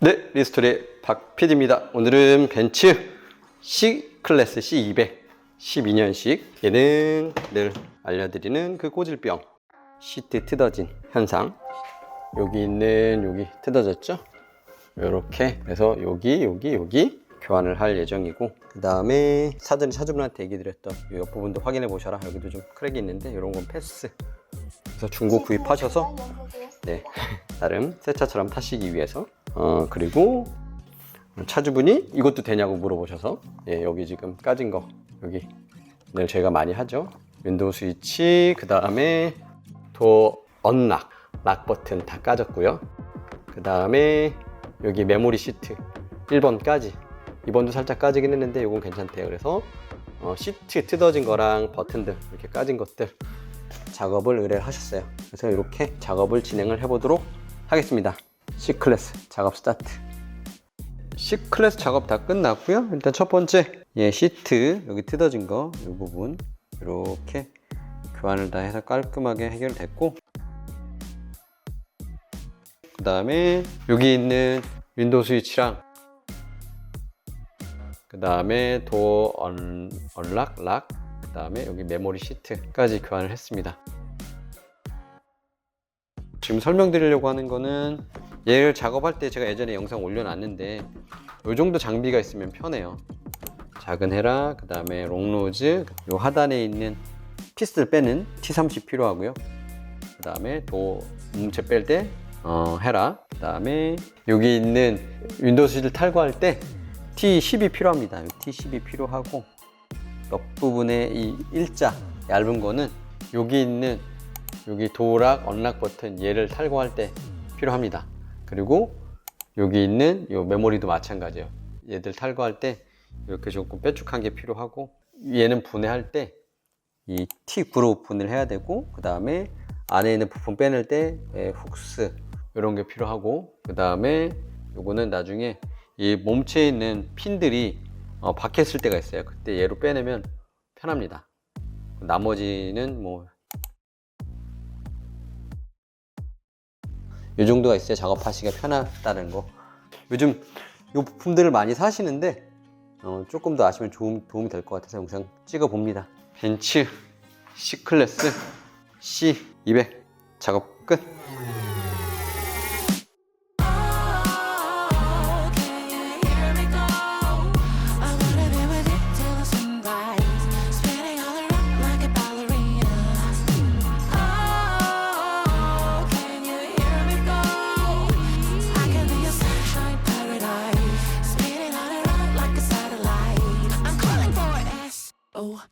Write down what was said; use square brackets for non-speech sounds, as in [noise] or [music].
네, 리스토리의 박 PD입니다. 오늘은 벤츠 C 클래스 C200 12년식. 얘는 늘 알려드리는 그 꼬질병. 시트 뜯어진 현상. 여기 있는 여기 뜯어졌죠? 이렇게 그래서 여기 여기 여기 교환을 할 예정이고 그 다음에 사전에 차주분한테 얘기 드렸던 이 옆부분도 확인해 보셔라. 여기도 좀 크랙이 있는데 이런 건 패스. 그래서 중고 구입하셔서 네, [laughs] 나름 새 차처럼 타시기 위해서 어 그리고 차주분이 이것도 되냐고 물어보셔서 예, 여기 지금 까진 거 여기 늘 제가 많이 하죠 윈도우 스위치 그 다음에 도 언락 락 버튼 다 까졌고요 그 다음에 여기 메모리 시트 1번까지 2번도 살짝 까지긴 했는데 이건 괜찮대요 그래서 어, 시트 뜯어진 거랑 버튼들 이렇게 까진 것들 작업을 의뢰를 하셨어요. 그래서 이렇게 작업을 진행을 해 보도록 하겠습니다. C클래스 작업 스타트. C클래스 작업 다 끝났고요. 일단 첫 번째 예, 시트 여기 뜯어진 거 이 부분 이렇게 교환을 다 해서 깔끔하게 해결됐고 그 다음에 여기 있는 윈도우 스위치랑 그 다음에 도어 언, 언락 락 그 다음에 여기 메모리 시트까지 교환을 했습니다. 지금 설명드리려고 하는 거는 얘를 작업할 때 제가 예전에 영상 올려놨는데 이 정도 장비가 있으면 편해요. 작은 헤라, 그 다음에 롱로즈, 요 하단에 있는 피스를 빼는 T30 필요하고요. 그 다음에 도 문체 뺄때 어, 헤라, 그 다음에 여기 있는 윈도우 시를 탈거할 때 T10이 필요합니다. T10이 필요하고 옆부분에 이 일자 얇은 거는 여기 있는 여기 도락 언락 버튼 얘를 탈거할 때 필요합니다. 그리고 여기 있는 이 메모리도 마찬가지예요. 얘들 탈거할 때 이렇게 조금 빼쭉한 게 필요하고 얘는 분해할 때 이 T 그룹 분해를 해야 되고 그 다음에 안에 있는 부품 빼낼 때 예, 훅스 이런 게 필요하고 그 다음에 요거는 나중에 이 몸체에 있는 핀들이 어, 박혔을 때가 있어요. 그때 얘로 빼내면 편합니다. 나머지는 뭐 이 정도가 있어야 작업하시기가 편하다는 거. 요즘 이 부품들을 많이 사시는데 어, 조금 더 아시면 도움, 도움이 될 것 같아서 영상 찍어 봅니다. 벤츠 C 클래스 C200 작업 끝. Oh